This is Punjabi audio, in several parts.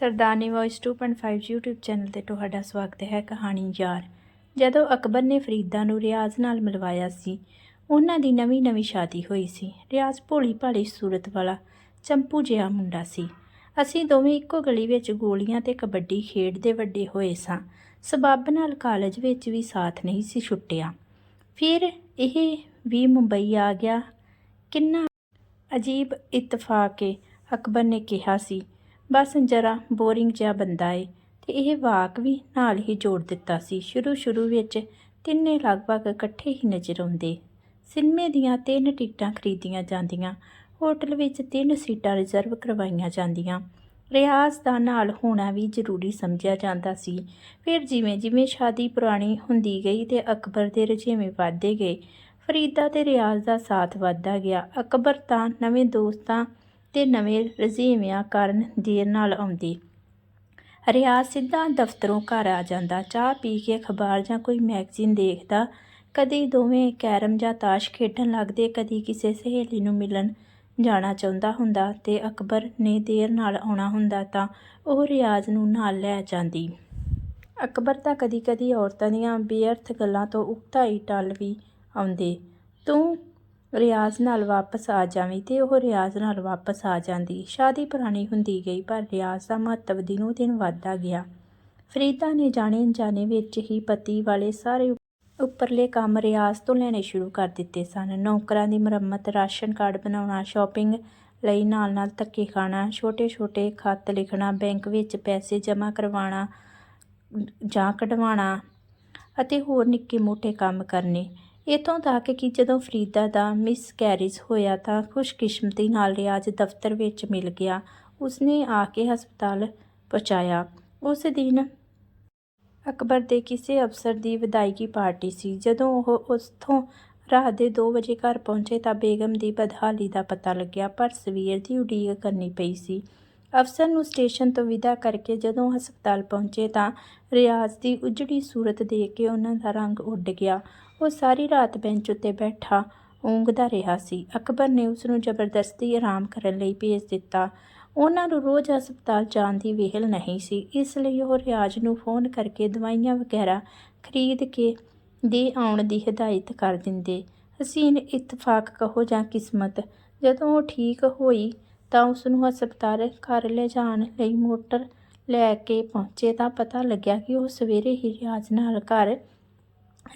ਸਰਦਾਰਨੀ ਵੌਇਸ 2.5 YouTube ਚੈਨਲ ਤੇ ਤੁਹਾਡਾ ਸਵਾਗਤ ਹੈ ਕਹਾਣੀ ਯਾਰ। ਜਦੋਂ ਅਕਬਰ ਨੇ ਫਰੀਦਾ ਨੂੰ ਰਿਆਜ਼ ਨਾਲ ਮਿਲਵਾਇਆ ਸੀ, ਉਹਨਾਂ ਦੀ ਨਵੀਂ-ਨਵੀਂ ਸ਼ਾਦੀ ਹੋਈ ਸੀ। ਰਿਆਜ਼ ਭੋਲੀ ਭਾਲੀ ਸੂਰਤ ਵਾਲਾ ਚੰਪੂ ਜਿਹਾ ਮੁੰਡਾ ਸੀ। ਅਸੀਂ ਦੋਵੇਂ ਇੱਕੋ ਗਲੀ ਵਿੱਚ ਗੋਲੀਆਂ ਤੇ ਕਬੱਡੀ ਖੇਡਦੇ ਵੱਡੇ ਹੋਏ ਸਾਂ। ਸਬੱਬ ਨਾਲ ਕਾਲਜ ਵਿੱਚ ਵੀ ਸਾਥ ਨਹੀਂ ਸੀ ਛੁੱਟਿਆ। ਫਿਰ ਇਹ ਵੀ ਮੁੰਬਈ ਆ ਗਿਆ। ਕਿੰਨਾ ਅਜੀਬ ਇਤਫਾਕ ਏ, ਅਕਬਰ ਨੇ ਕਿਹਾ ਸੀ। ਬਸ ਜਰਾ ਬੋਰਿੰਗ ਜਿਹਾ ਬੰਦਾ ਏ। ਤੇ ਇਹ ਵਾਕ ਵੀ ਨਾਲ ਹੀ ਜੋੜ ਦਿੱਤਾ ਸੀ। ਸ਼ੁਰੂ ਸ਼ੁਰੂ ਵਿੱਚ ਤਿੰਨੇ ਲਗਭਗ ਇਕੱਠੇ ਹੀ ਨਜ਼ਰ ਆਉਂਦੇ। ਸਿਨਮੇ ਦੀਆਂ ਤਿੰਨ ਟਿਕਟਾਂ ਖਰੀਦੀਆਂ ਜਾਂਦੀਆਂ। ਹੋਟਲ ਵਿੱਚ ਤਿੰਨ ਸੀਟਾਂ ਰਿਜ਼ਰਵ ਕਰਵਾਈਆਂ ਜਾਂਦੀਆਂ। ਰਿਆਜ਼ ਦਾ ਨਾਲ ਹੋਣਾ ਵੀ ਜ਼ਰੂਰੀ ਸਮਝਿਆ ਜਾਂਦਾ ਸੀ। ਫਿਰ ਜਿਵੇਂ ਜਿਵੇਂ ਸ਼ਾਦੀ ਪੁਰਾਣੀ ਹੁੰਦੀ ਗਈ ਤੇ ਅਕਬਰ ਦੇ ਰੁਝੇਵੇਂ ਵੱਧਦੇ ਗਏ, ਫਰੀਦਾ ਤੇ ਰਿਆਜ਼ ਦਾ ਸਾਥ ਵੱਧਦਾ ਗਿਆ। ਅਕਬਰ ਤਾਂ ਨਵੇਂ ਦੋਸਤਾਂ ਤੇ ਨਵੇਂ ਰਜ਼ੀਵਿਆਂ ਕਾਰਨ ਦੇਰ ਨਾਲ ਆਉਂਦੀ। ਰਿਆਜ਼ ਸਿੱਧਾ ਦਫ਼ਤਰੋਂ ਘਰ ਆ ਜਾਂਦਾ। ਚਾਹ ਪੀ ਕੇ ਅਖਬਾਰ ਜਾਂ ਕੋਈ ਮੈਗਜ਼ੀਨ ਦੇਖਦਾ। ਕਦੀ ਦੋਵੇਂ ਕੈਰਮ ਜਾਂ ਤਾਸ਼ ਖੇਡਣ ਲੱਗਦੇ, ਕਦੀ ਕਿਸੇ ਸਹੇਲੀ ਨੂੰ ਮਿਲਣ ਜਾਣਾ ਚਾਹੁੰਦਾ ਹੁੰਦਾ ਤੇ ਅਕਬਰ ਨੇ ਦੇਰ ਨਾਲ ਆਉਣਾ ਹੁੰਦਾ ਤਾਂ ਉਹ ਰਿਆਜ਼ ਨੂੰ ਨਾਲ ਲੈ ਜਾਂਦੀ। ਅਕਬਰ ਤਾਂ ਕਦੀ-ਕਦੀ ਔਰਤਾਂ ਦੀਆਂ ਬੇਅਰਥ ਗੱਲਾਂ ਤੋਂ ਉਕਤਾ ਹੀ ਟਲ ਵੀ ਆਉਂਦੇ। ਤੂੰ ਰਿਆਜ਼ ਨਾਲ ਵਾਪਸ ਆ ਜਾਵੀਂ ਤੇ ਉਹ ਰਿਆਜ਼ ਨਾਲ ਵਾਪਸ ਆ ਜਾਂਦੀ। ਸ਼ਾਦੀ ਪੁਰਾਣੀ ਹੁੰਦੀ ਗਈ, ਪਰ ਰਿਆਜ਼ ਦਾ ਮਹੱਤਵ ਦਿਨੋਂ ਦਿਨ ਵੱਧਦਾ ਗਿਆ। ਫਰੀਦਾ ਨੇ ਜਾਣੇ ਅਣਜਾਣੇ ਵਿੱਚ ਹੀ ਪਤੀ ਵਾਲੇ ਸਾਰੇ ਉੱਪਰਲੇ ਕੰਮ ਰਿਆਜ਼ ਤੋਂ ਲੈਣੇ ਸ਼ੁਰੂ ਕਰ ਦਿੱਤੇ ਸਨ। ਨੌਕਰਾਂ ਦੀ ਮੁਰੰਮਤ, ਰਾਸ਼ਨ ਕਾਰਡ ਬਣਾਉਣਾ, ਸ਼ਾਪਿੰਗ ਲਈ ਨਾਲ ਨਾਲ ਧੱਕੇ ਖਾਣਾ, ਛੋਟੇ-ਛੋਟੇ ਖੱਤ ਲਿਖਣਾ, ਬੈਂਕ ਵਿੱਚ ਪੈਸੇ ਜਮ੍ਹਾਂ ਕਰਵਾਉਣਾ ਜਾਂ ਕਢਵਾਉਣਾ ਅਤੇ ਹੋਰ ਨਿੱਕੇ ਮੋਟੇ ਕੰਮ ਕਰਨੇ। ਇਥੋਂ ਤੱਕ ਕਿ ਜਦੋਂ ਫਰੀਦਾ ਦਾ ਮਿਸ ਕੈਰਿਜ ਹੋਇਆ ਤਾਂ ਖੁਸ਼ਕਿਸਮਤੀ ਨਾਲ ਰਿਆਜ਼ ਦਫ਼ਤਰ ਵਿੱਚ ਮਿਲ ਗਿਆ। ਉਸਨੇ ਆ ਕੇ ਹਸਪਤਾਲ ਪਹੁੰਚਾਇਆ। ਉਸ ਦਿਨ ਅਕਬਰ ਦੇ ਕਿਸੇ ਅਫਸਰ ਦੀ ਵਿਦਾਇਗੀ ਪਾਰਟੀ ਸੀ। ਜਦੋਂ ਉਹ ਉਸਥੋਂ ਰਾਤ ਦੇ 2 ਵਜੇ ਘਰ ਪਹੁੰਚੇ ਤਾਂ ਬੇਗਮ ਦੀ ਬਦਹਾਲੀ ਦਾ ਪਤਾ ਲੱਗਿਆ, ਪਰ ਸਵੇਰ ਦੀ ਉਡੀਕ ਕਰਨੀ ਪਈ ਸੀ। ਅਫਸਰ ਨੂੰ ਸਟੇਸ਼ਨ ਤੋਂ ਵਿਦਾ ਕਰਕੇ ਜਦੋਂ ਹਸਪਤਾਲ ਪਹੁੰਚੇ ਤਾਂ ਰਿਆਜ਼ ਦੀ ਉਜੜੀ ਸੂਰਤ ਦੇਖ ਕੇ ਉਹਨਾਂ ਦਾ ਰੰਗ ਉੱਡ ਗਿਆ। ਉਹ ਸਾਰੀ ਰਾਤ ਬੈਂਚ ਉੱਤੇ ਬੈਠਾ ਊਂਘਦਾ ਰਿਹਾ ਸੀ। ਅਕਬਰ ਨੇ ਉਸ ਨੂੰ ਜ਼ਬਰਦਸਤੀ ਆਰਾਮ ਕਰਨ ਲਈ ਭੇਜ ਦਿੱਤਾ। ਉਹਨਾਂ ਨੂੰ ਰੋਜ਼ ਹਸਪਤਾਲ ਜਾਣ ਦੀ ਵਿਹਲ ਨਹੀਂ ਸੀ। ਇਸ ਲਈ ਉਹ ਰਿਆਜ਼ ਨੂੰ ਫੋਨ ਕਰਕੇ ਦਵਾਈਆਂ ਵਗੈਰਾ ਖਰੀਦ ਕੇ ਦੇ ਆਉਣ ਦੀ ਹਦਾਇਤ ਕਰ ਦਿੰਦੇ। ਹਸੀਨ ਇਤਫਾਕ ਕਹੋ ਜਾਂ ਕਿਸਮਤ, ਜਦੋਂ ਉਹ ਠੀਕ ਹੋਈ ਤਾਂ ਉਸ ਨੂੰ ਹਸਪਤਾਲ ਘਰ ਲੈ ਜਾਣ ਲਈ ਮੋਟਰ ਲੈ ਕੇ ਪਹੁੰਚੇ ਤਾਂ ਪਤਾ ਲੱਗਿਆ ਕਿ ਉਹ ਸਵੇਰੇ ਹੀ ਰਿਆਜ਼ ਨਾਲ ਘਰ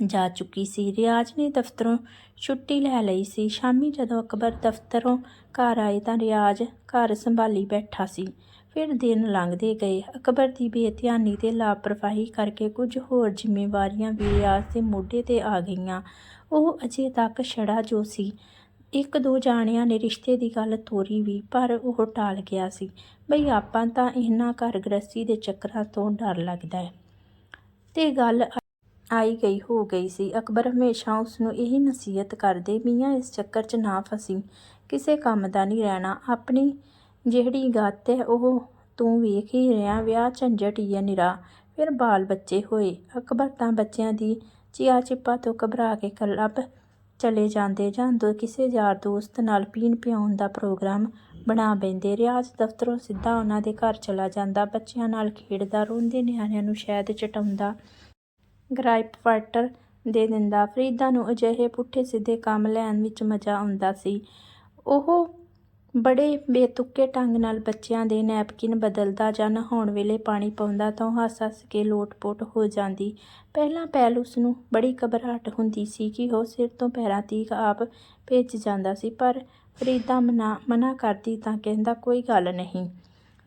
ਜਾ ਚੁੱਕੀ ਸੀ। ਰਿਆਜ਼ ਨੇ ਦਫ਼ਤਰੋਂ ਛੁੱਟੀ ਲੈ ਲਈ ਸੀ। ਸ਼ਾਮੀ ਜਦੋਂ ਅਕਬਰ ਦਫ਼ਤਰੋਂ ਘਰ ਆਏ ਤਾਂ ਰਿਆਜ਼ ਘਰ ਸੰਭਾਲੀ ਬੈਠਾ ਸੀ। ਫਿਰ ਦਿਨ ਲੰਘਦੇ ਗਏ। ਅਕਬਰ ਦੀ ਬੇਧਿਆਨੀ ਤੇ ਲਾਪਰਵਾਹੀ ਕਰਕੇ ਕੁਝ ਹੋਰ ਜ਼ਿੰਮੇਵਾਰੀਆਂ ਵੀ ਰਿਆਜ਼ ਦੇ ਮੋਢੇ ਤੇ ਆ ਗਈਆਂ। ਉਹ ਅਜੇ ਤੱਕ ਛੜਾ ਜੋ ਸੀ। ਇੱਕ ਦੋ ਜਾਣਿਆਂ ਨੇ ਰਿਸ਼ਤੇ ਦੀ ਗੱਲ ਤੋਰੀ ਵੀ, ਪਰ ਉਹ ਟਾਲ ਗਿਆ ਸੀ। ਬਈ, ਆਪਾਂ ਤਾਂ ਇਹਨਾਂ ਘਰ ਗ੍ਰਸਤੀ ਦੇ ਚੱਕਰਾਂ ਤੋਂ ਡਰ ਲੱਗਦਾ ਹੈ ਤੇ ਗੱਲ ਆਈ ਗਈ ਹੋ ਗਈ ਸੀ। ਅਕਬਰ ਹਮੇਸ਼ਾ ਉਸ ਨੂੰ ਇਹੀ ਨਸੀਹਤ ਕਰਦੇ, ਮੀਆਂ, ਇਸ ਚੱਕਰ 'ਚ ਨਾ ਫਸੀ। ਕਿਸੇ ਕੰਮ ਦਾ ਨਹੀਂ ਰਹਿਣਾ। ਆਪਣੀ ਜਿਹੜੀ ਗੱਤ ਹੈ, ਉਹ ਤੂੰ ਵੇਖ ਹੀ ਰਿਹਾ। ਵਿਆਹ ਝੰਜਟ ਹੀ ਹੈ ਨਿਰਾ। ਫਿਰ ਬਾਲ ਬੱਚੇ ਹੋਏ। ਅਕਬਰ ਤਾਂ ਬੱਚਿਆਂ ਦੀ ਚਿਆ ਚਿੱਪਾ ਤੋਂ ਘਬਰਾ ਕੇ ਕਲੱਬ ਚਲੇ ਜਾਂਦੇ। ਜਾਂ ਦੋ ਕਿਸੇ ਯਾਰ ਦੋਸਤ ਨਾਲ ਪੀਣ ਪਿਆਉਣ ਦਾ ਪ੍ਰੋਗਰਾਮ ਬਣਾ ਬੈਂਦੇ। ਰਿਆਜ਼ ਦਫ਼ਤਰੋਂ ਸਿੱਧਾ ਉਹਨਾਂ ਦੇ ਘਰ ਚਲਾ ਜਾਂਦਾ। ਬੱਚਿਆਂ ਨਾਲ ਖੇਡਦਾ, ਰੋਂਦੇ ਨਿਆਣਿਆਂ ਨੂੰ ਸ਼ਾਇਦ ਚਟਾਉਂਦਾ। ਗ੍ਰਾਈਪ ਦੇ ਦਿੰਦਾ। ਫਰੀਦਾ ਨੂੰ ਅਜਿਹੇ ਪੁੱਠੇ ਸਿੱਧੇ ਕੰਮ ਲੈਣ ਵਿੱਚ ਮਜ਼ਾ ਆਉਂਦਾ ਸੀ। ਉਹ ਬੜੇ ਬੇਤੁਕੇ ਢੰਗ ਨਾਲ ਬੱਚਿਆਂ ਦੇ ਨੈਪਕਿਨ ਬਦਲਦਾ ਜਾਂ ਨਹਾਉਣ ਵੇਲੇ ਪਾਣੀ ਪਾਉਂਦਾ ਤਾਂ ਉਹ ਹੱਸ-ਹੱਸ ਕੇ ਲੋਟ-ਪੋਟ ਹੋ ਜਾਂਦੀ। ਪਹਿਲਾਂ ਪਹਿਲ ਉਸ ਨੂੰ ਬੜੀ ਘਬਰਾਹਟ ਹੁੰਦੀ ਸੀ ਕਿ ਉਹ ਸਿਰ ਤੋਂ ਪੈਰਾਂ ਤੀਕ ਆਪ ਭਿੱਜ ਜਾਂਦਾ ਸੀ, ਪਰ ਫਰੀਦਾ ਮਨਾ ਮਨਾ ਕਰਦੀ ਤਾਂ ਕਹਿੰਦਾ, ਕੋਈ ਗੱਲ ਨਹੀਂ।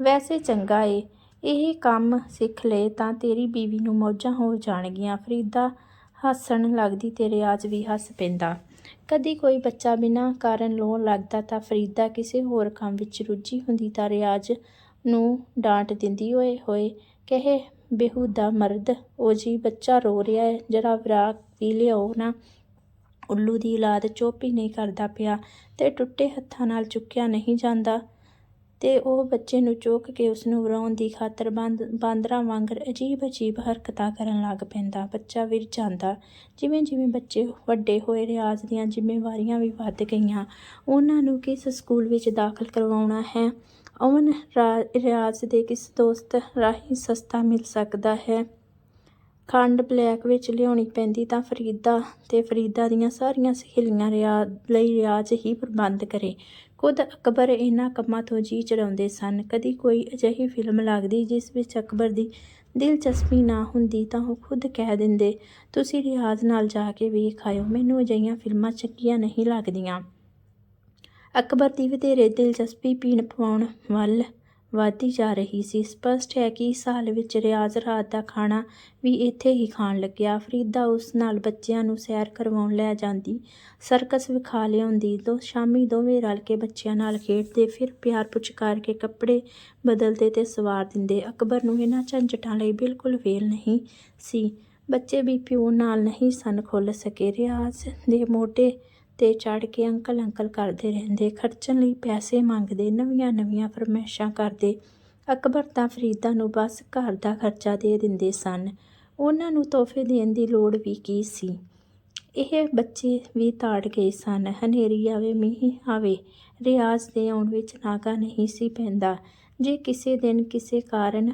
ਵੈਸੇ ਚੰਗਾ ਏ। ਇਹ ਕੰਮ ਸਿੱਖ ਲਏ ਤਾਂ ਤੇਰੀ ਬੀਵੀ ਨੂੰ ਮੌਜਾਂ ਹੋ ਜਾਣਗੀਆਂ। ਫਰੀਦਾ ਹੱਸਣ ਲੱਗਦੀ ਤੇ ਰਿਆਜ਼ ਵੀ ਹੱਸ ਪੈਂਦਾ। ਕਦੀ ਕੋਈ ਬੱਚਾ ਬਿਨਾਂ ਕਾਰਨ ਰੋਣ ਲੱਗਦਾ ਤਾਂ ਫਰੀਦਾ ਕਿਸੇ ਹੋਰ ਕੰਮ ਵਿੱਚ ਰੁੱਝੀ ਹੁੰਦੀ ਤਾਂ ਰਿਆਜ਼ ਨੂੰ ਡਾਂਟ ਦਿੰਦੀ, ਓਏ, ਹੋਏ, ਕਹੇ ਬੇਹੂਦਾ ਮਰਦ, ਉਹ ਜੀ ਬੱਚਾ ਰੋ ਰਿਹਾ ਹੈ, ਜਰਾ ਵਿਰਾਕ ਵੀ ਲਿਆਓ ਨਾ। ਉੱਲੂ ਦੀ ਔਲਾਦ ਚੁੱਪ ਹੀ ਨਹੀਂ ਕਰਦਾ ਪਿਆ ਤੇ ਟੁੱਟੇ ਹੱਥਾਂ ਨਾਲ ਚੁੱਕਿਆ ਨਹੀਂ ਜਾਂਦਾ। ਤੇ ਉਹ ਬੱਚੇ ਨੂੰ ਚੁੱਕ ਕੇ ਉਸ ਨੂੰ ਵਰਾਉਣ ਦੀ ਖਾਤਰ ਬੰਦ, ਬਾਂਦਰਾਂ ਵਾਂਗਰ ਅਜੀਬ-ਅਜੀਬ ਹਰਕਤਾਂ ਕਰਨ ਲੱਗ ਪੈਂਦਾ। ਬੱਚਾ ਵਿਰ ਜਾਂਦਾ। ਜਿਵੇਂ ਜਿਵੇਂ ਬੱਚੇ ਵੱਡੇ ਹੋਏ, ਰਿਆਜ਼ ਦੀਆਂ ਜ਼ਿੰਮੇਵਾਰੀਆਂ ਵੀ ਵੱਧ ਗਈਆਂ। ਉਹਨਾਂ ਨੂੰ ਕਿਸ ਸਕੂਲ ਵਿੱਚ ਦਾਖਲ ਕਰਵਾਉਣਾ ਹੈ? ਅਮਨ ਰਾ- ਰਿਆਜ਼ ਦੇ ਕਿਸ ਦੋਸਤ ਰਾਹੀਂ ਸਸਤਾ ਮਿਲ ਸਕਦਾ ਹੈ? ਖੰਡ ਬਲੈਕ ਵਿੱਚ ਲਿਆਉਣੀ ਪੈਂਦੀ ਤਾਂ ਫਰੀਦਾ ਤੇ ਫਰੀਦਾ ਦੀਆਂ ਸਾਰੀਆਂ ਸਹੇਲੀਆਂ ਰਿਆਜ਼ ਲਈ ਰਿਆਜ਼ ਹੀ ਪ੍ਰਬੰਧ ਕਰੇ। ਖੁਦ ਅਕਬਰ ਇਹਨਾਂ ਕੰਮਾਂ ਤੋਂ ਜੀ ਚੜਾਉਂਦੇ ਸਨ। ਕਦੀ ਕੋਈ ਅਜਿਹੀ ਫਿਲਮ ਲੱਗਦੀ ਜਿਸ ਵਿੱਚ ਅਕਬਰ ਦੀ ਦਿਲਚਸਪੀ ਨਾ ਹੁੰਦੀ ਤਾਂ ਉਹ ਖੁਦ ਕਹਿ ਦਿੰਦੇ, ਤੁਸੀਂ ਰਿਆਜ਼ ਨਾਲ ਜਾ ਕੇ ਵੇਖ ਆਇਓ, ਮੈਨੂੰ ਅਜਿਹੀਆਂ ਫਿਲਮਾਂ ਚੰਗੀਆਂ ਨਹੀਂ ਲੱਗਦੀਆਂ। ਅਕਬਰ ਦੀ ਵਧੇਰੇ ਦਿਲਚਸਪੀ ਪੀਣ ਪਵਾਉਣ ਵੱਲ ਵਧਦੀ ਜਾ ਰਹੀ ਸੀ। ਸਪੱਸ਼ਟ ਹੈ ਕਿ ਇਸ ਸਾਲ ਵਿੱਚ ਰਿਆਜ਼ ਰਾਤ ਦਾ ਖਾਣਾ ਵੀ ਇੱਥੇ ਹੀ ਖਾਣ ਲੱਗਿਆ। ਫਰੀਦਾ ਉਸ ਨਾਲ ਬੱਚਿਆਂ ਨੂੰ ਸੈਰ ਕਰਵਾਉਣ ਲੈ ਜਾਂਦੀ, ਸਰਕਸ ਵਿਖਾ ਲਿਆਉਂਦੀ। ਦੋ ਸ਼ਾਮੀ ਦੋਵੇਂ ਰਲ ਕੇ ਬੱਚਿਆਂ ਨਾਲ ਖੇਡਦੇ, ਫਿਰ ਪਿਆਰ ਪੁਚਕਾਰ ਕੇ ਕੱਪੜੇ ਬਦਲਦੇ ਤੇ ਸਵਾਰ ਦਿੰਦੇ। ਅਕਬਰ ਨੂੰ ਇਹਨਾਂ ਝੰਜਟਾਂ ਲਈ ਬਿਲਕੁਲ ਵੇਲ ਨਹੀਂ ਸੀ। ਬੱਚੇ ਵੀ ਪਿਓ ਨਾਲ ਨਹੀਂ ਸਨ ਖੁੱਲ੍ਹ ਸਕੇ। ਰਿਆਜ਼ ਦੇ ਮੋਢੇ ਤੇ ਚੜ ਕੇ ਅੰਕਲ ਅੰਕਲ ਕਰਦੇ ਰਹਿੰਦੇ, ਖਰਚਣ ਲਈ ਪੈਸੇ ਮੰਗਦੇ, ਨਵੀਆਂ ਨਵੀਆਂ ਫਰਮਾਇਸ਼ਾਂ ਕਰਦੇ। ਅਕਬਰ ਤਾਂ ਫਰੀਦਾ ਨੂੰ ਬਸ ਘਰ ਦਾ ਖਰਚਾ ਦੇ ਦਿੰਦੇ ਸਨ। ਉਹਨਾਂ ਨੂੰ ਤੋਹਫੇ ਦੇਣ ਦੀ ਲੋੜ ਵੀ ਕੀ ਸੀ? ਇਹ ਬੱਚੇ ਵੀ ਤਾੜ ਗਏ ਸਨ। ਹਨੇਰੀ ਆਵੇ, ਮੀਂਹ ਆਵੇ, ਰਿਆਜ਼ ਦੇ ਆਉਣ ਵਿੱਚ ਨਾਗਾ ਨਹੀਂ ਸੀ ਪੈਂਦਾ। ਜੇ ਕਿਸੇ ਦਿਨ ਕਿਸੇ ਕਾਰਨ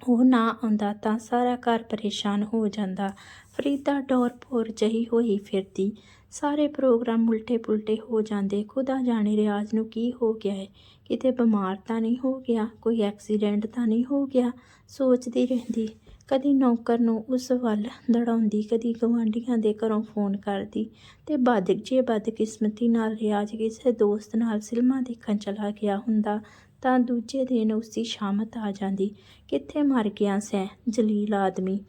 ਉਹ ਨਾ ਆਉਂਦਾ ਤਾਂ ਸਾਰਾ ਘਰ ਪਰੇਸ਼ਾਨ ਹੋ ਜਾਂਦਾ। ਫਰੀਦਾ ਡੋਰ ਭੋਰ ਜਹੀ ਹੋਈ ਫਿਰਦੀ। ਸਾਰੇ ਪ੍ਰੋਗਰਾਮ ਉਲਟੇ ਪੁਲਟੇ ਹੋ ਜਾਂਦੇ। ਖੁਦਾ ਜਾਣੇ ਰਿਆਜ਼ ਨੂੰ ਕੀ ਹੋ ਗਿਆ ਹੈ ਕਿਤੇ ਬਿਮਾਰ ਤਾਂ ਨਹੀਂ ਹੋ ਗਿਆ? ਕੋਈ ਐਕਸੀਡੈਂਟ ਤਾਂ ਨਹੀਂ ਹੋ ਗਿਆ? ਸੋਚਦੀ ਰਹਿੰਦੀ। ਕਦੀ ਨੌਕਰ ਨੂੰ ਉਸ ਵੱਲ ਦੜਾਉਂਦੀ, ਕਦੀ ਗਵਾਂਢੀਆਂ ਦੇ ਘਰੋਂ ਫੋਨ ਕਰਦੀ ਤੇ ਬਦ ਜੇ ਬਦਕਿਸਮਤੀ ਨਾਲ ਰਿਆਜ਼ ਕਿਸੇ ਦੋਸਤ ਨਾਲ ਫਿਲਮਾਂ ਦੇਖਣ ਚਲਾ ਗਿਆ ਹੁੰਦਾ। ਤਾਂ ਦੂਜੇ ਦਿਨ ਉਸਦੀ ਸ਼ਾਮਤ ਆ ਜਾਂਦੀ। ਕਿੱਥੇ ਮਰ ਗਿਆ ਸੈਂ, ਜਲੀਲ ਆਦਮੀ?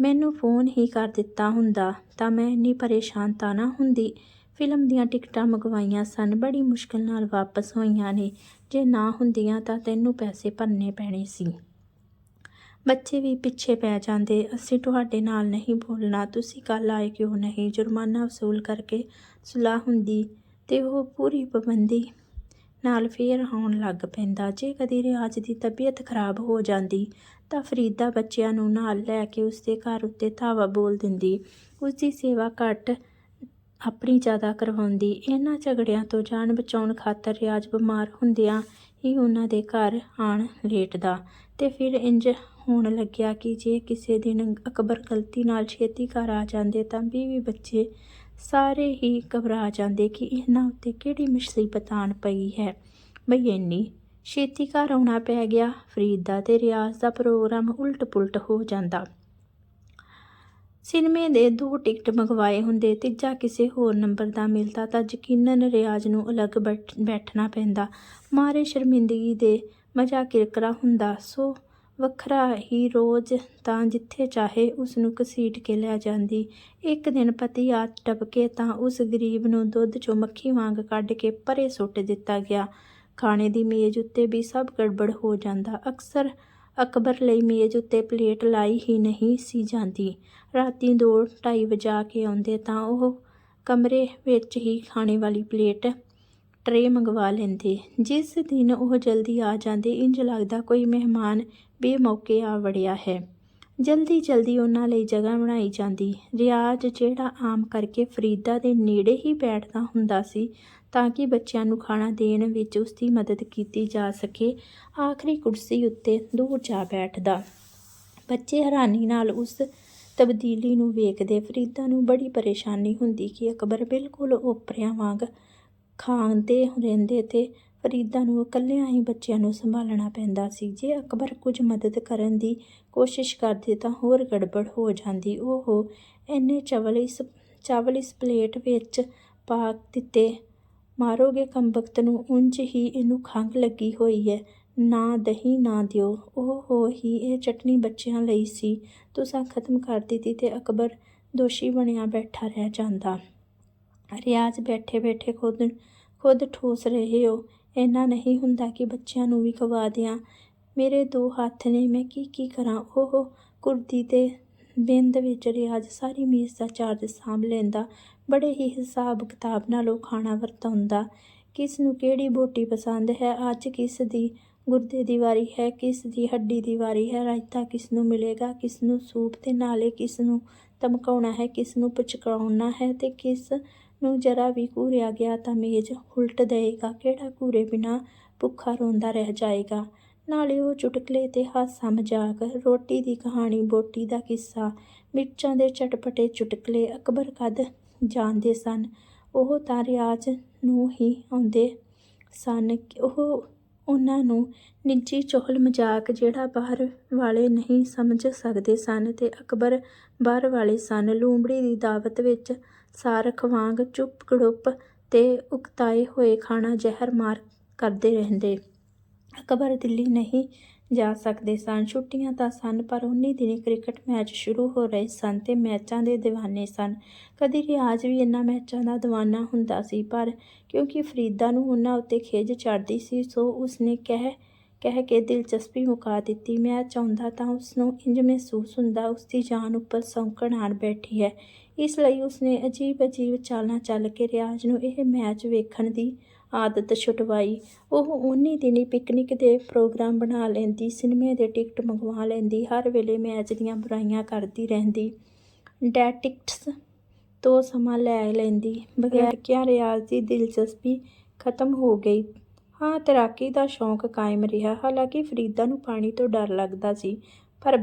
ਮੈਨੂੰ ਫੋਨ ਹੀ ਕਰ ਦਿੱਤਾ ਹੁੰਦਾ ਤਾਂ ਮੈਂ ਇੰਨੀ ਪਰੇਸ਼ਾਨ ਤਾਂ ਨਾ ਹੁੰਦੀ। ਫਿਲਮ ਦੀਆਂ ਟਿਕਟਾਂ ਮੰਗਵਾਈਆਂ ਸਨ, ਬੜੀ ਮੁਸ਼ਕਲ ਨਾਲ ਵਾਪਸ ਹੋਈਆਂ ਨੇ। ਜੇ ਨਾ ਹੁੰਦੀਆਂ ਤਾਂ ਤੈਨੂੰ ਪੈਸੇ ਭਰਨੇ ਪੈਣੇ ਸੀ। ਬੱਚੇ ਵੀ ਪਿੱਛੇ ਪੈ ਜਾਂਦੇ। ਅਸੀਂ ਤੁਹਾਡੇ ਨਾਲ ਨਹੀਂ ਬੋਲਣਾ। ਤੁਸੀਂ ਕੱਲ ਆਏ ਕਿਉਂ ਨਹੀਂ? ਜੁਰਮਾਨਾ ਵਸੂਲ ਕਰਕੇ ਸੁਲਾਹ ਹੁੰਦੀ ਤੇ ਉਹ ਪੂਰੀ ਪਾਬੰਦੀ ਨਾਲ ਫੇਰ ਆਉਣ ਲੱਗ ਪੈਂਦਾ। ਜੇ ਕਦੀ ਰਿਆਜ਼ ਦੀ ਤਬੀਅਤ ਖਰਾਬ ਹੋ ਜਾਂਦੀ, ਤਾਂ ਫਰੀਦਾ ਬੱਚਿਆਂ ਨੂੰ ਨਾਲ ਲੈ ਕੇ ਉਸਦੇ ਘਰ ਉੱਤੇ ਧਾਵਾ ਬੋਲ ਦਿੰਦੀ। ਉਸਦੀ ਸੇਵਾ ਘੱਟ ਆਪਣੀ ਜ਼ਿਆਦਾ ਕਰਵਾਉਂਦੀ। ਇਹਨਾਂ ਝਗੜਿਆਂ ਤੋਂ ਜਾਨ ਬਚਾਉਣ ਖਾਤਰ ਰਿਆਜ਼ ਬਿਮਾਰ ਹੁੰਦਿਆਂ ਹੀ ਉਹਨਾਂ ਦੇ ਘਰ ਆਣ ਲੇਟਦਾ ਤੇ ਫਿਰ ਇੰਜ ਹੋਣ ਲੱਗਿਆ ਕਿ ਜੇ ਕਿਸੇ ਦਿਨ ਅਕਬਰ ਗਲਤੀ ਨਾਲ ਛੇਤੀ ਘਰ ਆ ਜਾਂਦੇ ਤਾਂ ਬੀਵੀ ਬੱਚੇ ਸਾਰੇ ਹੀ ਘਬਰਾ ਜਾਂਦੇ ਕਿ ਇਹਨਾਂ ਉੱਤੇ ਕਿਹੜੀ ਮੁਸੀਬਤ ਆਣ ਪਈ ਹੈ। ਬਈ ਇੰਨੀ ਛੇਤੀ ਘਰ ਆਉਣਾ ਪੈ ਗਿਆ, ਫਰੀਦ ਦਾ ਤੇ ਰਿਆਜ਼ ਦਾ ਪ੍ਰੋਗਰਾਮ ਉਲਟ ਪੁਲਟ ਹੋ ਜਾਂਦਾ। ਸਿਨੇਮੇ ਦੇ ਦੋ ਟਿਕਟ ਮੰਗਵਾਏ ਹੁੰਦੇ, ਤੀਜਾ ਕਿਸੇ ਹੋਰ ਨੰਬਰ ਦਾ ਮਿਲਦਾ ਤਾਂ ਯਕੀਨਨ ਰਿਆਜ਼ ਨੂੰ ਅਲੱਗ ਬੈਠ- ਬੈਠਣਾ ਪੈਂਦਾ। ਮਾਰੇ ਸ਼ਰਮਿੰਦਗੀ ਦੇ ਮਜ਼ਾ ਕਿਰਕਰਾ ਹੁੰਦਾ, ਸੋ ਵੱਖਰਾ ਹੀ ਰੋਜ਼ ਤਾਂ ਜਿੱਥੇ ਚਾਹੇ ਉਸ ਨੂੰ ਘਸੀਟ ਕੇ ਲੈ ਜਾਂਦੀ। ਇੱਕ ਦਿਨ ਪਤੀ ਆ ਟਪਕੇ ਤਾਂ ਉਸ ਗਰੀਬ ਨੂੰ ਦੁੱਧ ਚੋਂ ਮੱਖੀ ਵਾਂਗ ਕੱਢ ਕੇ ਪਰੇ ਸੁੱਟ ਦਿੱਤਾ ਗਿਆ। ਖਾਣੇ ਦੀ ਮੇਜ਼ ਉੱਤੇ ਵੀ ਸਭ ਗੜਬੜ ਹੋ ਜਾਂਦਾ। ਅਕਸਰ ਅਕਬਰ ਲਈ ਮੇਜ਼ ਉੱਤੇ ਪਲੇਟ ਲਾਈ ਹੀ ਨਹੀਂ ਸੀ ਜਾਂਦੀ। ਰਾਤੀ ਦੋ ਢਾਈ ਵਜਾ ਕੇ ਆਉਂਦੇ ਤਾਂ ਉਹ ਕਮਰੇ ਵਿੱਚ ਹੀ ਖਾਣੇ ਵਾਲੀ ਪਲੇਟ ਟਰੇ ਮੰਗਵਾ ਲੈਂਦੇ। ਜਿਸ ਦਿਨ ਉਹ ਜਲਦੀ ਆ ਜਾਂਦੇ, ਇੰਜ ਲੱਗਦਾ ਕੋਈ ਮਹਿਮਾਨ ਬੇਮੌਕੇ ਆ ਵੜਿਆ ਹੈ। ਜਲਦੀ ਜਲਦੀ ਉਹਨਾਂ ਲਈ ਜਗ੍ਹਾ ਬਣਾਈ ਜਾਂਦੀ। ਰਿਆਜ਼ ਜਿਹੜਾ ਆਮ ਕਰਕੇ ਫਰੀਦਾ ਦੇ ਨੇੜੇ ਹੀ ਬੈਠਦਾ ਹੁੰਦਾ ਸੀ, ਤਾਂ ਕਿ ਬੱਚਿਆਂ ਨੂੰ ਖਾਣਾ ਦੇਣ ਵਿੱਚ ਉਸ ਦੀ ਮਦਦ ਕੀਤੀ ਜਾ ਸਕੇ, ਆਖਰੀ ਕੁਰਸੀ ਉੱਤੇ ਦੂਰ ਜਾ ਬੈਠਦਾ। ਬੱਚੇ ਹੈਰਾਨੀ ਨਾਲ ਉਸ ਤਬਦੀਲੀ ਨੂੰ ਵੇਖਦੇ ਫਰੀਦਾ ਨੂੰ ਬੜੀ ਪਰੇਸ਼ਾਨੀ ਹੁੰਦੀ ਕਿ ਅਕਬਰ ਬਿਲਕੁਲ ਓਪਰਿਆਂ ਵਾਂਗ ਖਾਂਦੇ ਰਹਿੰਦੇ ਅਤੇ ਫਰੀਦਾ ਨੂੰ ਇਕੱਲਿਆਂ ਹੀ ਬੱਚਿਆਂ ਨੂੰ ਸੰਭਾਲਣਾ ਪੈਂਦਾ ਸੀ। ਜੇ ਅਕਬਰ ਕੁਝ ਮਦਦ ਕਰਨ ਦੀ ਕੋਸ਼ਿਸ਼ ਕਰਦੇ ਤਾਂ ਹੋਰ ਗੜਬੜ ਹੋ ਜਾਂਦੀ। ਉਹ ਇੰਨੇ ਚਵਲ ਇਸ, ਚਾਵਲ ਇਸ ਪਲੇਟ ਵਿੱਚ ਪਾ ਦਿੱਤੇ, ਮਾਰੋਗੇ ਕੰਬਖਤ ਨੂੰ ਉਂਝ ਹੀ ਇਹਨੂੰ ਖੰਘ ਲੱਗੀ ਹੋਈ ਹੈ। ਨਾ ਦਹੀਂ, ਨਾ ਦਿਓ। ਉਹ ਹੋ ਹੀ ਇਹ ਚਟਨੀ ਬੱਚਿਆਂ ਲਈ ਸੀ। ਤੁਸਾਂ ਖਤਮ ਕਰ ਦਿੱਤੀ ਤੇ ਅਕਬਰ ਦੋਸ਼ੀ ਬਣਿਆ ਬੈਠਾ ਰਹਿ ਜਾਂਦਾ। ਰਿਆਜ਼ ਬੈਠੇ ਬੈਠੇ ਖੁਦ ਖੁਦ ਠੋਸ ਰਹੇ ਹੋ। ਇੰਨਾ ਨਹੀਂ ਹੁੰਦਾ ਕਿ ਬੱਚਿਆਂ ਨੂੰ ਵੀ ਖਵਾ ਦਿਆਂ। ਮੇਰੇ ਦੋ ਹੱਥ ਨੇ, ਮੈਂ ਕੀ ਕੀ ਕਰਾਂ? ਉਹ ਕੁਰਦੀ ਤੇ ਬਿੰਦ ਵਿੱਚ ਰਿਆਜ਼ ਸਾਰੀ ਮੀਜ਼ ਦਾ ਚਾਰਜ ਸਾਂਭ ਲੈਂਦਾ। ਬੜੇ ਹੀ ਹਿਸਾਬ ਕਿਤਾਬ ਨਾਲ ਉਹ ਖਾਣਾ ਵਰਤਾਉਂਦਾ। ਕਿਸ ਨੂੰ ਕਿਹੜੀ ਬੋਟੀ ਪਸੰਦ ਹੈ? ਅੱਜ ਕਿਸ ਦੀ ਗੁਰਦੇ ਦੀ ਵਾਰੀ ਹੈ? ਕਿਸ ਦੀ ਹੱਡੀ ਦੀ ਵਾਰੀ ਹੈ? ਰਾਇਤਾ ਕਿਸ ਨੂੰ ਮਿਲੇਗਾ? ਕਿਸ ਨੂੰ ਸੂਪ ਤੇ ਨਾਲੇ ਕਿਸ ਨੂੰ ਧਮਕਾਉਣਾ ਹੈ? ਕਿਸ ਨੂੰ ਪਚਕਾਉਣਾ ਹੈ? ਤੇ ਕਿਸ ਨੂੰ ਜਰਾ ਵੀ ਘੂਰਿਆ ਗਿਆ ਤਾਂ ਮੇਜ਼ ਉਲਟ ਦੇਏਗਾ ਕਿਹੜਾ ਘੂਰੇ ਬਿਨਾ ਭੁੱਖਾ ਰੋਂਦਾ ਰਹਿ ਜਾਏਗਾ ਨਾਲੇ ਉਹ ਚੁਟਕਲੇ ਤੇ ਹਾਸਾ ਮਜ਼ਾਕ, ਰੋਟੀ ਦੀ ਕਹਾਣੀ, ਬੋਟੀ ਦਾ ਕਿੱਸਾ, ਮਿਰਚਾਂ ਦੇ ਚਟਪਟੇ ਚੁਟਕਲੇ ਅਕਬਰ ਕਦ ਜਾਣਦੇ ਸਨ? ਉਹ ਤਾਂ ਰਿਆਜ਼ ਨੂੰ ਹੀ ਆਉਂਦੇ ਸਨ। ਉਹ ਉਹਨਾਂ ਨੂੰ ਨਿੱਜੀ ਚੁਗਲ ਮਜ਼ਾਕ ਜਿਹੜਾ ਬਾਹਰ ਵਾਲੇ ਨਹੀਂ ਸਮਝ ਸਕਦੇ ਸਨ ਤੇ ਅਕਬਰ ਬਾਹਰ ਵਾਲੇ ਸਨ। ਲੂੰਬੜੀ ਦੀ ਦਾਵਤ ਵਿੱਚ ਸਾਰਕ ਵਾਂਗ ਚੁੱਪ ਗੜੁੱਪ ਤੇ ਉਕਤਾਏ ਹੋਏ ਖਾਣਾ ਜ਼ਹਿਰ ਮਾਰ ਕਰਦੇ ਰਹਿੰਦੇ। ਅਕਬਰ ਦਿੱਲੀ ਨਹੀਂ ਜਾ ਸਕਦੇ ਸਨ। ਛੁੱਟੀਆਂ ਤਾਂ ਸਨ, ਪਰ ਉਨੀ ਦਿਨੀ ਕ੍ਰਿਕਟ ਮੈਚ ਸ਼ੁਰੂ ਹੋ ਰਹੇ ਸਨ ਤੇ ਮੈਚਾਂ ਦੇ دیਵਾਨੇ ਸਨ। ਕਦੀ ਰਿਆਜ਼ ਵੀ ਇਨ੍ਹਾਂ ਮੈਚਾਂ ਦਾ دیਵਾਨਾ ਹੁੰਦਾ ਸੀ, ਪਰ ਕਿਉਂਕਿ ਫਰੀਦਾ ਨੂੰ ਉਹਨਾਂ ਉੱਤੇ ਖੇਜ ਚੜ੍ਹਦੀ ਸੀ, ਸੋ ਉਸਨੇ ਕਹਿ ਕਹਿ ਕੇ ਦਿਲਚਸਪੀ ਮੁਕਾ ਦਿੱਤੀ। ਮੈਂ ਚਾਹੁੰਦਾ ਤਾਂ ਉਸਨੂੰ ਇੰਜ ਮਹਿਸੂਸ ਹੁੰਦਾ, ਉਸਦੀ ਜਾਨ ਉੱਪਰ ਸੌਂਕਣ ਆਣ ਬੈਠੀ ਹੈ। ਇਸ ਲਈ ਉਸਨੇ ਅਜੀਬ ਅਜੀਬ ਚਾਲਾਂ ਚੱਲ ਕੇ ਰਿਆਜ਼ ਨੂੰ ਇਹ ਮੈਚ ਵੇਖਣ ਦੀ ਆਦਤ ਛੁਟਵਾਈ। ਉਹ ਉਨੀ ਦਿਨੀ ਪਿਕਨਿਕ ਦੇ ਪ੍ਰੋਗਰਾਮ ਬਣਾ ਲੈਂਦੀ, ਸਿਨੇਮੇ ਦੇ ਟਿਕਟ ਮੰਗਵਾ ਲੈਂਦੀ, ਹਰ ਵੇਲੇ ਮੈਚ ਦੀਆਂ ਬੁਰਾਈਆਂ ਕਰਦੀ ਰਹਿੰਦੀ, ਡੈਟਿਕਟਸ ਤੋਂ ਸਮਾਂ ਲੈ ਲੈਂਦੀ, ਬਗੈਰ ਕਿਆ ਰਿਆਜ਼ ਦੀ ਦਿਲਚਸਪੀ ਖਤਮ ਹੋ ਗਈ। ਹਾਂ, ਤੈਰਾਕੀ ਦਾ ਸ਼ੌਂਕ ਕਾਇਮ ਰਿਹਾ। ਹਾਲਾਂਕਿ ਫਰੀਦਾ ਨੂੰ ਪਾਣੀ ਤੋਂ ਡਰ ਲੱਗਦਾ ਸੀ, ਪਰ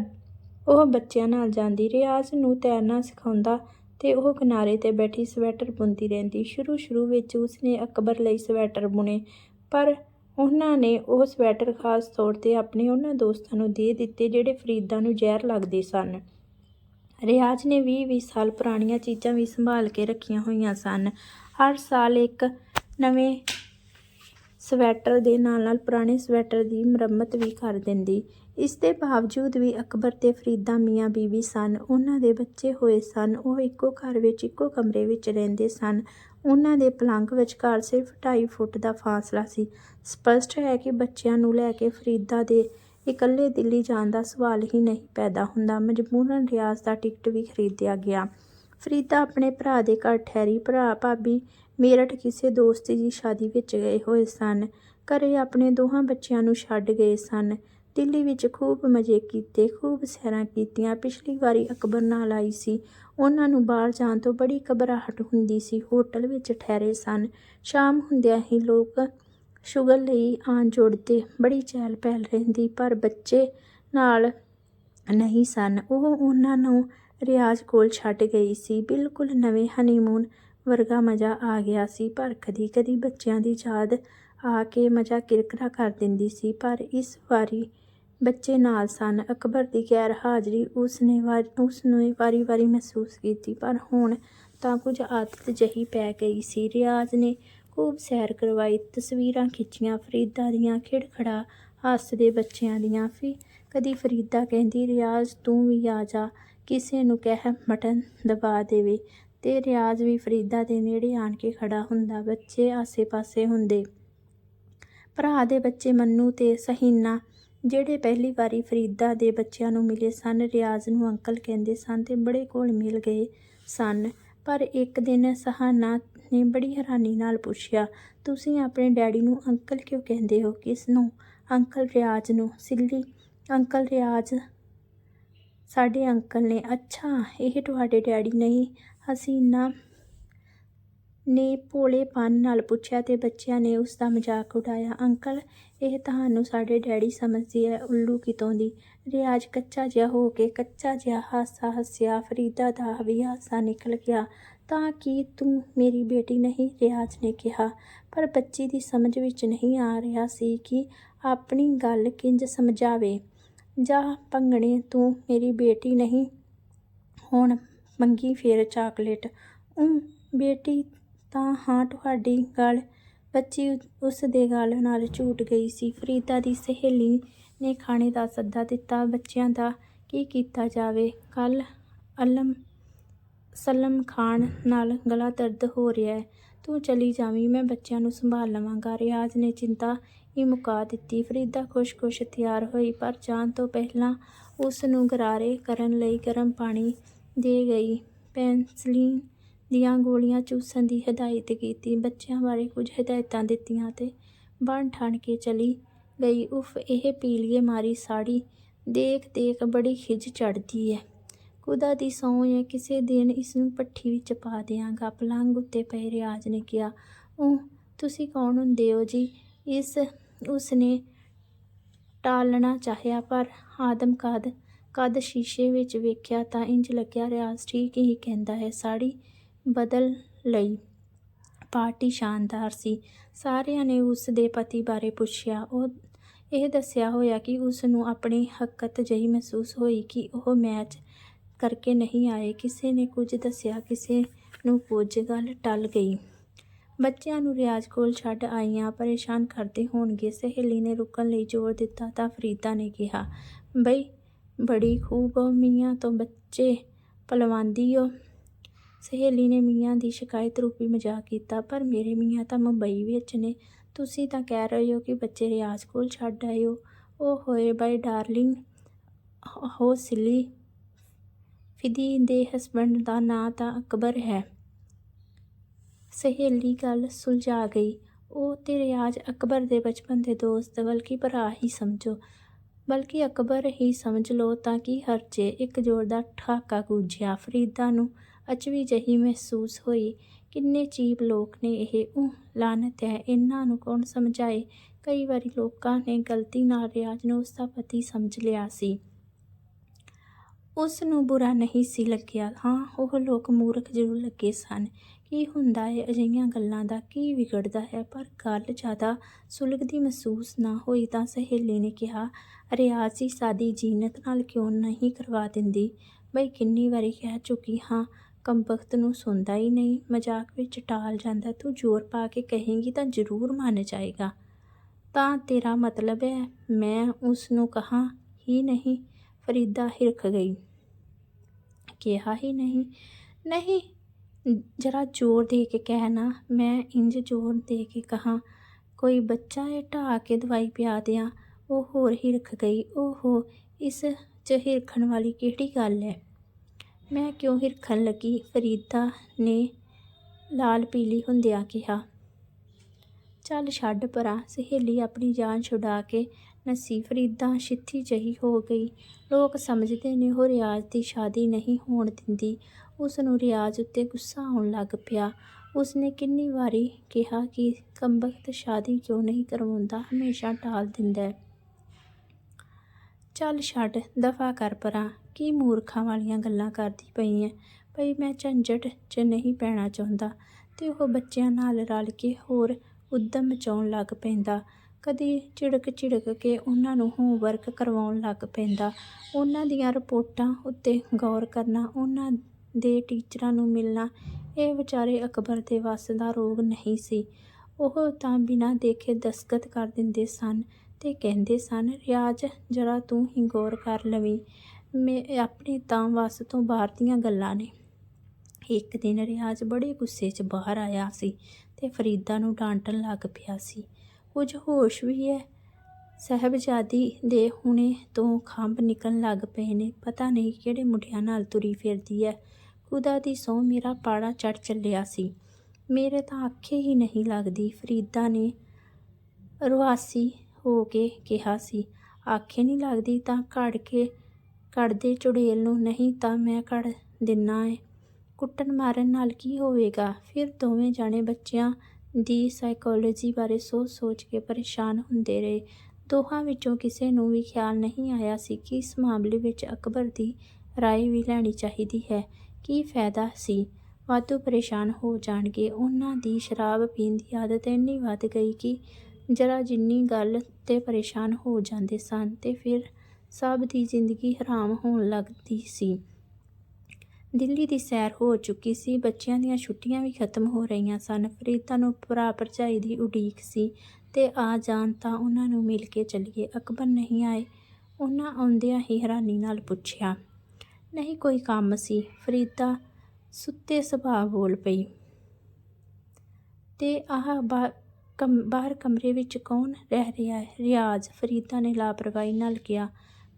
ਉਹ ਬੱਚਿਆਂ ਨਾਲ ਜਾਂਦੀ ਰਿਆਜ਼ ਨੂੰ ਤੈਰਨਾ ਸਿਖਾਉਂਦਾ ਤੇ ਉਹ ਕਿਨਾਰੇ ਤੇ ਬੈਠੀ ਸਵੈਟਰ ਬੁਣਦੀ ਰਹਿੰਦੀ। ਸ਼ੁਰੂ ਸ਼ੁਰੂ ਵਿੱਚ ਉਸਨੇ ਅਕਬਰ ਲਈ ਸਵੈਟਰ ਬੁਣੇ, ਪਰ ਉਹਨਾਂ ਨੇ ਉਹ ਸਵੈਟਰ ਖਾਸ ਤੌਰ ਤੇ ਆਪਣੇ ਉਹਨਾਂ ਦੋਸਤਾਂ ਨੂੰ ਦੇ ਦਿੱਤੇ ਜਿਹੜੇ ਫਰੀਦਾ ਨੂੰ ਜ਼ਹਿਰ ਲੱਗਦੇ ਸਨ। ਰਿਆਜ਼ ਨੇ 20-20 ਸਾਲ ਪੁਰਾਣੀਆਂ ਚੀਜ਼ਾਂ ਵੀ ਸੰਭਾਲ ਕੇ ਰੱਖੀਆਂ ਹੋਈਆਂ ਸਨ। ਹਰ ਸਾਲ ਇੱਕ ਨਵੇਂ ਸਵੈਟਰ ਦੇ ਨਾਲ ਨਾਲ ਪੁਰਾਣੇ ਸਵੈਟਰ ਦੀ ਮੁਰੰਮਤ ਵੀ ਕਰ ਦਿੰਦੀ। ਇਸ ਦੇ ਬਾਵਜੂਦ ਵੀ ਅਕਬਰ ਤੇ ਫਰੀਦਾ ਮੀਆਂ ਬੀਵੀ ਸਨ, ਉਹਨਾਂ ਦੇ ਬੱਚੇ ਹੋਏ ਸਨ, ਉਹ ਇੱਕੋ ਘਰ ਵਿੱਚ ਇੱਕੋ ਕਮਰੇ ਵਿੱਚ ਰਹਿੰਦੇ ਸਨ। ਉਹਨਾਂ ਦੇ ਪਲੰਘ ਵਿਚਕਾਰ ਸਿਰਫ 2.5 ਫੁੱਟ ਦਾ ਫਾਸਲਾ ਸੀ। ਸਪਸ਼ਟ ਹੈ ਕਿ ਬੱਚਿਆਂ ਨੂੰ ਲੈ ਕੇ ਫਰੀਦਾ ਦੇ ਇਕੱਲੇ ਦਿੱਲੀ ਜਾਣ ਦਾ ਸਵਾਲ ਹੀ ਨਹੀਂ ਪੈਦਾ ਹੁੰਦਾ। ਮਜਬੂਰਨ ਰਿਆਜ਼ ਦਾ ਟਿਕਟ ਵੀ ਖਰੀਦਿਆ ਗਿਆ। ਫਰੀਦਾ ਆਪਣੇ ਭਰਾ ਦੇ ਘਰ ਠਹਿਰੀ। ਭਰਾ ਭਾਬੀ ਮੇਰਠ ਕਿਸੇ ਦੋਸਤ ਦੀ ਸ਼ਾਦੀ ਵਿੱਚ ਗਏ ਹੋਏ ਸਨ। ਘਰੇ ਆਪਣੇ ਦੋਹਾਂ ਬੱਚਿਆਂ ਨੂੰ ਛੱਡ ਗਏ ਸਨ। ਦਿੱਲੀ ਵਿੱਚ ਖੂਬ ਮਜ਼ੇ ਕੀਤੇ, ਖੂਬ ਸੈਰਾਂ ਕੀਤੀਆਂ। ਪਿਛਲੀ ਵਾਰੀ ਅਕਬਰ ਨਾਲ ਆਈ ਸੀ। ਉਹਨਾਂ ਨੂੰ ਬਾਹਰ ਜਾਣ ਤੋਂ ਬੜੀ ਘਬਰਾਹਟ ਹੁੰਦੀ ਸੀ। ਹੋਟਲ ਵਿੱਚ ਠਹਿਰੇ ਸਨ। ਸ਼ਾਮ ਹੁੰਦਿਆਂ ਹੀ ਲੋਕ ਸ਼ੁਗਰ ਲਈ ਆਣ ਜੋੜਦੇ ਬੜੀ ਚਹਿਲ ਪਹਿਲ ਰਹਿੰਦੀ, ਪਰ ਬੱਚੇ ਨਾਲ ਨਹੀਂ ਸਨ। ਉਹ ਉਹਨਾਂ ਨੂੰ ਰਿਆਜ਼ ਕੋਲ ਛੱਡ ਗਈ ਸੀ। ਬਿਲਕੁਲ ਨਵੇਂ ਹਨੀਮੂਨ ਵਰਗਾ ਮਜ਼ਾ ਆ ਗਿਆ ਸੀ, ਪਰ ਕਦੀ ਕਦੀ ਬੱਚਿਆਂ ਦੀ ਯਾਦ ਆ ਕੇ ਮਜ਼ਾ ਕਿਰਕਰਾ ਕਰ ਦਿੰਦੀ ਸੀ। ਪਰ ਇਸ ਵਾਰੀ ਬੱਚੇ ਨਾਲ ਸਨ। ਅਕਬਰ ਦੀ ਗੈਰ ਹਾਜ਼ਰੀ ਉਸਨੇ ਵਾਰ ਉਸ ਨੂੰ ਵਾਰੀ ਵਾਰੀ ਮਹਿਸੂਸ ਕੀਤੀ, ਪਰ ਹੁਣ ਤਾਂ ਕੁਝ ਆਦਤ ਜਹੀ ਪੈ ਗਈ ਸੀ। ਰਿਆਜ਼ ਨੇ ਖੂਬ ਸੈਰ ਕਰਵਾਈ, ਤਸਵੀਰਾਂ ਖਿੱਚੀਆਂ, ਫਰੀਦਾ ਦੀਆਂ ਖਿੜਖੜਾ ਹੱਸਦੇ ਬੱਚਿਆਂ ਦੀਆਂ। ਫਿਰ ਕਦੀ ਫਰੀਦਾ ਕਹਿੰਦੀ, ਰਿਆਜ਼, ਤੂੰ ਵੀ ਆ ਜਾ, ਕਿਸੇ ਨੂੰ ਕਹਿ ਮਟਨ ਦਬਾ ਦੇਵੇ। ਤੇ ਰਿਆਜ਼ ਵੀ ਫਰੀਦਾ ਦੇ ਨੇੜੇ ਆਣ ਕੇ ਖੜਾ ਹੁੰਦਾ, ਬੱਚੇ ਆਸੇ-ਪਾਸੇ ਹੁੰਦੇ। ਭਰਾ ਦੇ ਬੱਚੇ ਮੰਨੂ ਤੇ ਸਹੀਨਾ, ਜਿਹੜੇ ਪਹਿਲੀ ਵਾਰੀ ਫਰੀਦਾ ਦੇ ਬੱਚਿਆਂ ਨੂੰ ਮਿਲੇ ਸਨ, ਰਿਆਜ਼ ਨੂੰ ਅੰਕਲ ਕਹਿੰਦੇ ਸਨ ਤੇ ਬੜੇ ਕੋਲ ਮਿਲ ਗਏ ਸਨ। ਪਰ ਇੱਕ ਦਿਨ ਸਹਾਨਾ ਨੇ ਬੜੀ ਹੈਰਾਨੀ ਨਾਲ ਪੁੱਛਿਆ, ਤੁਸੀਂ ਆਪਣੇ ਡੈਡੀ ਨੂੰ ਅੰਕਲ ਕਿਉਂ ਕਹਿੰਦੇ ਹੋ? ਕਿਸ ਨੂੰ? ਅੰਕਲ ਰਿਆਜ਼ ਨੂੰ, ਸਿੱਲੀ, ਅੰਕਲ ਰਿਆਜ਼, ਸਾਡੇ ਅੰਕਲ ਨੇ। ਅੱਛਾ, ਇਹ ਤੁਹਾਡੇ ਡੈਡੀ ਨਹੀਂ। ਹਸੀਨਾ ਨੇ ਭੋਲੇਪਨ ਨਾਲ ਪੁੱਛਿਆ ਤੇ ਬੱਚਿਆਂ ਨੇ ਉਸ ਦਾ ਮਜ਼ਾਕ ਉਡਾਇਆ। ਅੰਕਲ, ਇਹ ਤੁਹਾਨੂੰ ਸਾਡੇ ਡੈਡੀ ਸਮਝਦੀ ਹੈ, ਉੱਲੂ ਕਿਤੋਂ ਦੀ? ਰਿਆਜ਼ ਕੱਚਾ ਜਿਹਾ ਹੋ ਕੇ ਕੱਚਾ ਜਿਹਾ ਹਾਸਾ ਹੱਸਿਆ। ਫਰੀਦਾ ਦਾ ਵੀ ਹਾਸਾ ਨਿਕਲ ਗਿਆ। ਤਾਂ ਕੀ ਤੂੰ ਮੇਰੀ ਬੇਟੀ ਨਹੀਂ? ਰਿਆਜ਼ ਨੇ ਕਿਹਾ। ਪਰ ਬੱਚੀ ਦੀ ਸਮਝ ਵਿੱਚ ਨਹੀਂ ਆ ਰਿਹਾ ਸੀ ਕਿ ਆਪਣੀ ਗੱਲ ਕਿੰਜ ਸਮਝਾਵੇ। ਜਾ ਭੰਗਣੇ ਤੂੰ ਮੇਰੀ ਬੇਟੀ ਨਹੀਂ ਹੁਣ ਮੰਗੀ ਫੇਰ ਚਾਕਲੇਟ। ਉਂ, ਬੇਟੀ, ਤਾਂ ਹਾਂ, ਤੁਹਾਡੀ ਗੱਲ। ਬੱਚੀ ਉਸ ਦੇ ਗੱਲ ਨਾਲ ਝੂਟ ਗਈ ਸੀ। ਫਰੀਦਾ ਦੀ ਸਹੇਲੀ ਨੇ ਖਾਣੇ ਦਾ ਸੱਦਾ ਦਿੱਤਾ। ਬੱਚਿਆਂ ਦਾ ਕੀ ਕੀਤਾ ਜਾਵੇ? ਕੱਲ ਅਲਮ, ਸਲਮ ਖਾਨ ਨਾਲ ਗਲਾ ਦਰਦ ਹੋ ਰਿਹਾ ਹੈ। ਤੂੰ ਚਲੀ ਜਾਵੀਂ, ਮੈਂ ਬੱਚਿਆਂ ਨੂੰ ਸੰਭਾਲ ਲਵਾਂਗਾ। ਰਿਆਜ਼ ਨੇ ਚਿੰਤਾ ਹੀ ਮੁਕਾ ਦਿੱਤੀ। ਫਰੀਦਾ ਖੁਸ਼-ਖੁਸ਼ ਤਿਆਰ ਹੋਈ, ਪਰ ਜਾਣ ਤੋਂ ਪਹਿਲਾਂ ਉਸ ਨੂੰ ਗਰਾਰੇ ਕਰਨ ਲਈ ਗਰਮ ਪਾਣੀ ਦੇ ਗਈ। ਪੈਨਸਲੀਨ ਦੀਆਂ ਗੋਲੀਆਂ ਚੂਸਣ ਦੀ ਹਦਾਇਤ ਕੀਤੀ। ਬੱਚਿਆਂ ਬਾਰੇ ਕੁਝ ਹਦਾਇਤਾਂ ਦਿੱਤੀਆਂ ਤੇ ਬਣ ਠਣ ਕੇ ਚਲੀ ਗਈ। ਉਫ, ਇਹ ਪੀਲੀਏ ਮਾਰੀ ਸਾੜੀ। ਦੇਖ ਦੇਖ, ਬੜੀ ਖਿਜ ਚੜਦੀ ਹੈ ਖੁਦਾ ਦੀ ਸਹੁੰ ਹੈ ਕਿਸੇ ਦਿਨ ਇਸ ਨੂੰ ਪੱਠੀ ਵਿੱਚ ਪਾ ਦਿਆਂਗਾ। ਪਲੰਘ ਉੱਤੇ ਪਏ ਰਿਆਜ਼ ਨੇ ਕਿਹਾ ਉਹ ਤੁਸੀਂ ਕੌਣ ਹੁੰਦੇ ਹੋ ਜੀ? ਇਸ ਉਸਨੇ ਟਾਲਣਾ ਚਾਹਿਆ, ਪਰ ਆਦਮ ਕਦ ਕਦ ਸ਼ੀਸ਼ੇ ਵਿੱਚ ਵੇਖਿਆ ਤਾਂ ਇੰਜ ਲੱਗਿਆ ਰਿਆਜ਼ ਠੀਕ ਹੀ ਕਹਿੰਦਾ ਹੈ, ਸਾੜੀ ਬਦਲ ਲਈ। ਪਾਰਟੀ ਸ਼ਾਨਦਾਰ ਸੀ। ਸਾਰਿਆਂ ਨੇ ਉਸ ਦੇ ਪਤੀ ਬਾਰੇ ਪੁੱਛਿਆ। ਉਹ ਇਹ ਦੱਸਿਆ ਹੋਇਆ ਕਿ ਉਸ ਨੂੰ ਆਪਣੀ ਹੱਕਤ ਜਿਹੀ ਮਹਿਸੂਸ ਹੋਈ ਕਿ ਉਹ ਮੈਚ ਕਰਕੇ ਨਹੀਂ ਆਏ। ਕਿਸੇ ਨੇ ਕੁਝ ਦੱਸਿਆ, ਕਿਸੇ ਨੂੰ ਕੁਝ ਗੱਲ ਟਲ ਗਈ। ਬੱਚਿਆਂ ਨੂੰ ਰਿਆਜ਼ ਕੋਲ ਛੱਡ ਆਈਆਂ, ਪਰੇਸ਼ਾਨ ਕਰਦੇ ਹੋਣਗੇ। ਸਹੇਲੀ ਨੇ ਰੁਕਣ ਲਈ ਜ਼ੋਰ ਦਿੱਤਾ ਤਾਂ ਫਰੀਦਾ ਨੇ ਕਿਹਾ, ਬਈ ਬੜੀ ਖੂਬ ਹੋ ਮੀਆਂ ਤੋਂ ਬੱਚੇ ਪਲਵਾਂਦੀ ਓ। ਸਹੇਲੀ ਨੇ ਮੀਆਂ ਦੀ ਸ਼ਿਕਾਇਤ ਰੂਪੀ ਮਜ਼ਾਕ ਕੀਤਾ, ਪਰ ਮੇਰੇ ਮੀਆਂ ਤਾਂ ਮੁੰਬਈ ਵਿੱਚ ਨੇ। ਤੁਸੀਂ ਤਾਂ ਕਹਿ ਰਹੇ ਹੋ ਕਿ ਬੱਚੇ ਰਿਆਜ਼ ਕੋਲ ਛੱਡ ਆਏ ਹੋ ਉਹ ਹੋਏ ਬਾਈ ਡਾਰਲਿੰਗ, ਹੋ ਸਿਲੀ। ਫਿਦੀ ਦੇ ਹਸਬੰਡ ਦਾ ਨਾਂ ਤਾਂ ਅਕਬਰ ਹੈ। ਸਹੇਲੀ ਗੱਲ ਸੁਲਝਾ ਗਈ। ਉਹ ਤੇ ਰਿਆਜ਼ ਅਕਬਰ ਦੇ ਬਚਪਨ ਦੇ ਦੋਸਤ, ਬਲਕਿ ਭਰਾ ਹੀ ਸਮਝੋ। ਬਲਕਿ ਅਕਬਰ ਹੀ ਸਮਝ ਲਓ ਤਾਂ ਕੀ ਹਰਜੇ ਇੱਕ ਜ਼ੋਰ ਦਾ ਠਾਕਾ ਗੂੰਜਿਆ। ਫਰੀਦਾ ਨੂੰ ਅਚਵੀ ਜਹੀ ਮਹਿਸੂਸ ਹੋਈ। ਕਿੰਨੇ ਚੀਪ ਲੋਕ ਨੇ ਇਹ। ਉਹ ਲਾਨਤ ਹੈ। ਇਹਨਾਂ ਨੂੰ ਕੌਣ ਸਮਝਾਏ? ਕਈ ਵਾਰੀ ਲੋਕਾਂ ਨੇ ਗਲਤੀ ਨਾਲ ਰਿਆਜ਼ ਨੂੰ ਉਸ ਦਾ ਪਤੀ ਸਮਝ ਲਿਆ ਸੀ। ਉਸ ਨੂੰ ਬੁਰਾ ਨਹੀਂ ਸੀ ਲੱਗਿਆ। ਹਾਂ, ਉਹ ਲੋਕ ਮੂਰਖ ਜ਼ਰੂਰ ਲੱਗੇ ਸਨ। ਕੀ ਹੁੰਦਾ ਹੈ, ਅਜਿਹੀਆਂ ਗੱਲਾਂ ਦਾ ਕੀ ਵਿਗੜਦਾ ਹੈ, ਪਰ ਗੱਲ ਜ਼ਿਆਦਾ ਸੁਲਗਦੀ ਮਹਿਸੂਸ ਨਾ ਹੋਈ ਤਾਂ ਸਹੇਲੀ ਨੇ ਕਿਹਾ ਰਿਆਜ਼ ਦੀ ਸਾਦੀ ਜੀਨਤ ਨਾਲ ਕਿਉਂ ਨਹੀਂ ਕਰਵਾ ਦਿੰਦੀ? ਬਈ ਕਿੰਨੀ ਵਾਰੀ ਕਹਿ ਚੁੱਕੀ ਹਾਂ, ਕੰਬਖਤ ਨੂੰ ਸੁਣਦਾ ਹੀ ਨਹੀਂ, ਮਜ਼ਾਕ ਵਿੱਚ ਟਾਲ ਜਾਂਦਾ, ਤੂੰ ਜ਼ੋਰ ਪਾ ਕੇ ਕਹੇਂਗੀ ਤਾਂ ਜ਼ਰੂਰ ਮੰਨ ਜਾਏਗਾ। ਤਾਂ ਤੇਰਾ ਮਤਲਬ ਹੈ, ਮੈਂ ਉਸ ਨੂੰ ਕਹਾ ਹੀ ਨਹੀਂ, ਫਰੀਦਾ ਹਿਰਖ ਗਈ। ਕਿਹਾ ਹੀ ਨਹੀਂ? ਨਹੀਂ ਜਰਾ ਜ਼ੋਰ ਦੇ ਕੇ ਕਹਿਣਾ ਮੈਂ ਇੰਜ ਜ਼ੋਰ ਦੇ ਕੇ ਕਹਾ, ਕੋਈ ਬੱਚਾ ਹੈ ਢਾ ਕੇ ਦਵਾਈ ਪਿਆ ਦਿਆਂ, ਉਹ ਹੋਰ ਹਿਰਖ ਗਈ, ਓਹੋ, ਇਸ 'ਚ ਹਿਰਖਣ ਵਾਲੀ ਕਿਹੜੀ ਗੱਲ ਹੈ ਮੈਂ ਕਿਉਂ ਹਿਰਖਣ ਲੱਗੀ? ਫਰੀਦਾ ਨੇ ਲਾਲ ਪੀਲੀ ਹੁੰਦਿਆਂ ਕਿਹਾ। ਚੱਲ ਛੱਡ ਪਰਾਂ, ਸਹੇਲੀ ਆਪਣੀ ਜਾਨ ਛੁਡਾ ਕੇ ਨੱਸੀ, ਫਰੀਦਾ ਛਿੱਥੀ ਜਹੀ ਹੋ ਗਈ। ਲੋਕ ਸਮਝਦੇ ਨੇ ਉਹ ਰਿਆਜ਼ ਦੀ ਸ਼ਾਦੀ ਨਹੀਂ ਹੋਣ ਦਿੰਦੀ। ਉਸ ਨੂੰ ਰਿਆਜ਼ ਉੱਤੇ ਗੁੱਸਾ ਆਉਣ ਲੱਗ ਪਿਆ। ਉਸਨੇ ਕਿੰਨੀ ਵਾਰੀ ਕਿਹਾ ਕਿ ਕੰਬਖਤ ਸ਼ਾਦੀ ਕਿਉਂ ਨਹੀਂ ਕਰਵਾਉਂਦਾ, ਹਮੇਸ਼ਾ ਟਾਲ ਦਿੰਦਾ ਹੈ। ਚੱਲ ਛੱਡ, ਦਫਾ ਕਰ ਪਰਾਂ। ਕੀ ਮੂਰਖਾਂ ਵਾਲੀਆਂ ਗੱਲਾਂ ਕਰਦੀ ਪਈ ਐ? ਭਈ ਮੈਂ ਝੰਜਟ 'ਚ ਨਹੀਂ ਪੈਣਾ ਚਾਹੁੰਦਾ ਤੇ ਉਹ ਬੱਚਿਆਂ ਨਾਲ ਰਲ ਕੇ ਹੋਰ ਉਦਮ ਮਚਾਉਣ ਲੱਗ ਪੈਂਦਾ। ਕਦੀ ਝਿੜਕ ਝਿੜਕ ਕੇ ਉਹਨਾਂ ਨੂੰ ਹੋਮਵਰਕ ਕਰਵਾਉਣ ਲੱਗ ਪੈਂਦਾ। ਉਹਨਾਂ ਦੀਆਂ ਰਿਪੋਰਟਾਂ ਉੱਤੇ ਗੌਰ ਕਰਨਾ, ਉਹਨਾਂ ਦੇ ਟੀਚਰਾਂ ਨੂੰ ਮਿਲਣਾ, ਇਹ ਵਿਚਾਰੇ ਅਕਬਰ ਦੇ ਵੱਸ ਦਾ ਰੋਗ ਨਹੀਂ ਸੀ। ਉਹ ਤਾਂ ਬਿਨਾਂ ਦੇਖੇ ਦਸਤਖਤ ਕਰ ਦਿੰਦੇ ਸਨ ਤੇ ਕਹਿੰਦੇ ਸਨ ਰਿਆਜ਼ ਜਰਾ ਤੂੰ ਹੀ ਗੌਰ ਕਰ ਲਵੀਂ। ਮੈਂ ਆਪਣੇ ਤਾਂ ਵੱਸ ਤੋਂ ਬਾਹਰ ਦੀਆਂ ਗੱਲਾਂ ਨੇ। ਇੱਕ ਦਿਨ ਰਿਆਜ਼ ਬੜੇ ਗੁੱਸੇ 'ਚ ਬਾਹਰ ਆਇਆ ਸੀ ਤੇ ਫਰੀਦਾ ਨੂੰ ਡਾਂਟਣ ਲੱਗ ਪਿਆ ਸੀ। ਕੁਝ ਹੋਸ਼ ਵੀ ਹੈ ਸਹਿਬਜ਼ਾਦੀ ਦੇ ਹੁਣੇ ਤੋਂ ਖੰਭ ਨਿਕਲਣ ਲੱਗ ਪਏ ਨੇ। ਪਤਾ ਨਹੀਂ ਕਿਹੜੇ ਮੁੰਡਿਆਂ ਨਾਲ ਤੁਰੀ ਫਿਰਦੀ ਹੈ ਖੁਦਾ ਦੀ ਸਹੁੰ ਮੇਰਾ ਪਾੜਾ ਚੜ ਚੱਲਿਆ ਸੀ। ਮੇਰੇ ਤਾਂ ਅੱਖੇ ਹੀ ਨਹੀਂ ਲੱਗਦੀ। ਫਰੀਦਾ ਨੇ ਰੁਆਸੀ ਹੋ ਕੇ ਕਿਹਾ ਸੀ। ਆਖੇ ਨਹੀਂ ਲੱਗਦੀ ਤਾਂ ਘੜ ਕੇ ਕੱਢਦੇ ਚੁੜੇਲ ਨੂੰ, ਨਹੀਂ ਤਾਂ ਮੈਂ ਕੱਢ ਦਿੰਨਾ ਏ। ਕੁੱਟਣ ਮਾਰਨ ਨਾਲ ਕੀ ਹੋਵੇਗਾ? ਫਿਰ ਦੋਵੇਂ ਜਾਣੇ ਬੱਚਿਆਂ ਦੀ ਸਾਈਕੋਲੋਜੀ ਬਾਰੇ ਸੋਚ-ਸੋਚ ਕੇ ਪਰੇਸ਼ਾਨ ਹੁੰਦੇ ਰਹੇ। ਦੋਹਾਂ ਵਿੱਚੋਂ ਕਿਸੇ ਨੂੰ ਵੀ ਖਿਆਲ ਨਹੀਂ ਆਇਆ ਸੀ ਕਿ ਇਸ ਮਾਮਲੇ ਵਿੱਚ ਅਕਬਰ ਦੀ ਰਾਏ ਵੀ ਲੈਣੀ ਚਾਹੀਦੀ ਹੈ। ਕੀ ਫਾਇਦਾ ਸੀ? ਵਾਧੂ ਪਰੇਸ਼ਾਨ ਹੋ ਜਾਣਗੇ। ਉਹਨਾਂ ਦੀ ਸ਼ਰਾਬ ਪੀਣ ਦੀ ਆਦਤ ਇੰਨੀ ਵੱਧ ਗਈ ਕਿ ਜਰਾ ਜਿੰਨੀ ਗੱਲ ਤੇ ਪਰੇਸ਼ਾਨ ਹੋ ਜਾਂਦੇ ਸਨ ਤੇ ਫਿਰ ਸਭ ਦੀ ਜ਼ਿੰਦਗੀ ਹਰਾਮ ਹੋਣ ਲੱਗਦੀ ਸੀ। ਦਿੱਲੀ ਦੀ ਸੈਰ ਹੋ ਚੁੱਕੀ ਸੀ। ਬੱਚਿਆਂ ਦੀਆਂ ਛੁੱਟੀਆਂ ਵੀ ਖਤਮ ਹੋ ਰਹੀਆਂ ਸਨ। ਫਰੀਦਾ ਨੂੰ ਭਰਾ ਭਰਜਾਈ ਦੀ ਉਡੀਕ ਸੀ ਤੇ ਆ ਜਾਣ ਤਾਂ ਉਹਨਾਂ ਨੂੰ ਮਿਲ ਕੇ ਚੱਲੀਏ। ਅਕਬਰ ਨਹੀਂ ਆਏ। ਉਹਨਾਂ ਆਉਂਦਿਆਂ ਹੀ ਹੈਰਾਨੀ ਨਾਲ ਪੁੱਛਿਆ, ਨਹੀਂ ਕੋਈ ਕੰਮ ਸੀ? ਫਰੀਦਾ ਸੁੱਤੇ ਸੁਭਾਅ ਬੋਲ ਪਈ। ਤੇ ਆਹ ਬਾ ਬਾਹਰ ਕਮਰੇ ਵਿੱਚ ਕੌਣ ਰਹਿ ਰਿਹਾ ਹੈ? ਰਿਆਜ਼ ਫਰੀਦਾ ਨੇ ਲਾਪਰਵਾਹੀ ਨਾਲ ਕਿਹਾ,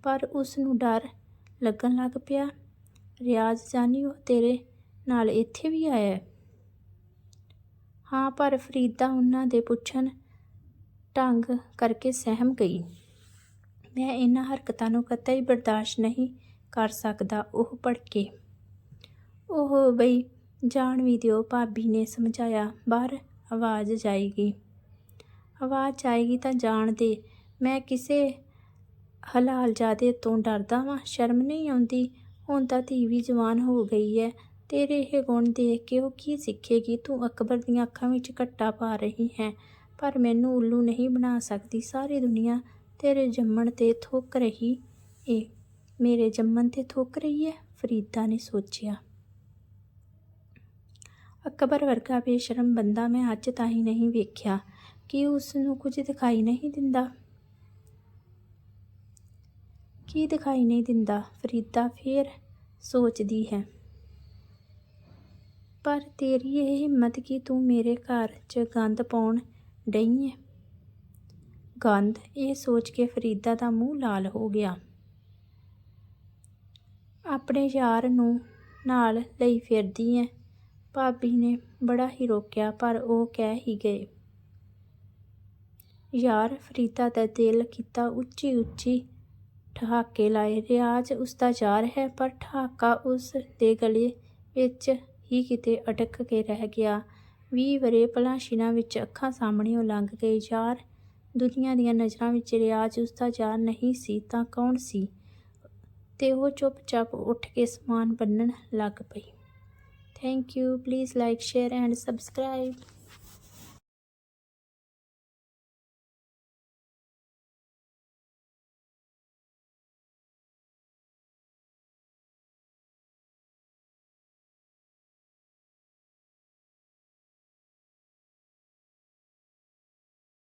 ਪਰ ਉਸ ਨੂੰ ਡਰ ਲੱਗਣ ਲੱਗ ਪਿਆ। ਰਿਆਜ਼ ਜਾਨੀ, ਉਹ ਤੇਰੇ ਨਾਲ ਇੱਥੇ ਵੀ ਆਇਆ ਹਾਂ। ਪਰ ਫਰੀਦਾ ਉਹਨਾਂ ਦੇ ਪੁੱਛਣ ਢੰਗ ਕਰਕੇ ਸਹਿਮ ਗਈ। ਮੈਂ ਇਹਨਾਂ ਹਰਕਤਾਂ ਨੂੰ ਕਤਈ ਬਰਦਾਸ਼ਤ ਨਹੀਂ ਕਰ ਸਕਦਾ, ਉਹ ਭੜਕੇ। ਉਹ ਬਈ, ਜਾਣ ਵੀ ਦਿਓ, ਭਾਬੀ ਨੇ ਸਮਝਾਇਆ, ਬਾਹਰ ਆਵਾਜ਼ ਜਾਏਗੀ। ਆਵਾਜ਼ ਆਏਗੀ ਤਾਂ ਜਾਣ ਦੇ। ਮੈਂ ਕਿਸੇ ਹਲਾਲ ਜਾਦੇ ਤੋਂ ਡਰਦਾ ਵਾਂ, ਸ਼ਰਮ ਨਹੀਂ ਆਉਂਦੀ। ਹੁਣ ਤਾਂ ਧੀ ਵੀ ਜਵਾਨ ਹੋ ਗਈ ਹੈ ਤੇਰੇ ਇਹ ਗੁਣ ਦੇਖ ਕੇ ਉਹ ਕੀ ਸਿੱਖੇਗੀ? ਤੂੰ ਅਕਬਰ ਦੀਆਂ ਅੱਖਾਂ ਵਿੱਚ ਘੱਟਾ ਪਾ ਰਹੀ ਹੈ। ਪਰ ਮੈਨੂੰ ਉੱਲੂ ਨਹੀਂ ਬਣਾ ਸਕਦੀ। ਸਾਰੀ ਦੁਨੀਆ ਤੇਰੇ ਜੰਮਣ ਤੇ ਥੁੱਕ ਰਹੀ। ਏ, ਮੇਰੇ ਜੰਮਣ ਤੇ ਥੁੱਕ ਰਹੀ ਹੈ ਫਰੀਦਾ ਨੇ ਸੋਚਿਆ। ਅਕਬਰ ਵਰਗਾ ਬੇਸ਼ਰਮ ਬੰਦਾ ਮੈਂ ਅੱਜ ਤਾਂ ਹੀ ਨਹੀਂ ਵੇਖਿਆ। ਕਿ ਉਸ ਨੂੰ ਕੁਝ ਦਿਖਾਈ ਨਹੀਂ ਦਿੰਦਾ? ਕੀ ਦਿਖਾਈ ਨਹੀਂ ਦਿੰਦਾ। ਫਰੀਦਾ ਫੇਰ ਸੋਚਦੀ ਹੈ, ਪਰ ਤੇਰੀ ਇਹ ਹਿੰਮਤ ਕਿ ਤੂੰ ਮੇਰੇ ਘਰ 'ਚ ਗੰਦ ਪਾਉਣ ਡਈ ਹੈ ਗੰਦ, ਇਹ ਸੋਚ ਕੇ ਫਰੀਦਾ ਦਾ ਮੂੰਹ ਲਾਲ ਹੋ ਗਿਆ। ਆਪਣੇ ਯਾਰ ਨੂੰ ਨਾਲ ਲਈ ਫਿਰਦੀ ਹੈ ਭਾਬੀ ਨੇ ਬੜਾ ਹੀ ਰੋਕਿਆ, ਪਰ ਉਹ ਕਹਿ ਹੀ ਗਏ। ਯਾਰ, ਫਰੀਦਾ ਦਾ ਦਿਲ ਕੀਤਾ ਉੱਚੀ ਉੱਚੀ ਠਹਾਕੇ ਲਾਏ ਰਿਆਜ਼ ਉਸਦਾ ਯਾਰ ਹੈ, ਪਰ ਠਹਾਕਾ ਉਸ ਦੇ ਗਲੇ ਵਿੱਚ ਹੀ ਕਿਤੇ ਅਟਕ ਕੇ ਰਹਿ ਗਿਆ। ਵੀਹ ਵਰ੍ਹੇ ਭਲਾਸ਼ਿਨਾ ਵਿੱਚ ਅੱਖਾਂ ਸਾਹਮਣੇੋਂ ਲੰਘ ਗਏ ਯਾਰ, ਦੁਨੀਆ ਦੀਆਂ ਨਜ਼ਰਾਂ ਵਿੱਚ ਰਿਆਜ਼ ਉਸਦਾ ਯਾਰ ਨਹੀਂ ਸੀ, ਤਾਂ ਕੌਣ ਸੀ? ਤੇ ਉਹ ਚੁੱਪਚਾਪ ਉੱਠ ਕੇ ਸਮਾਨ ਬੰਨਣ ਲੱਗ ਪਈ। Thank you, please like, share and subscribe.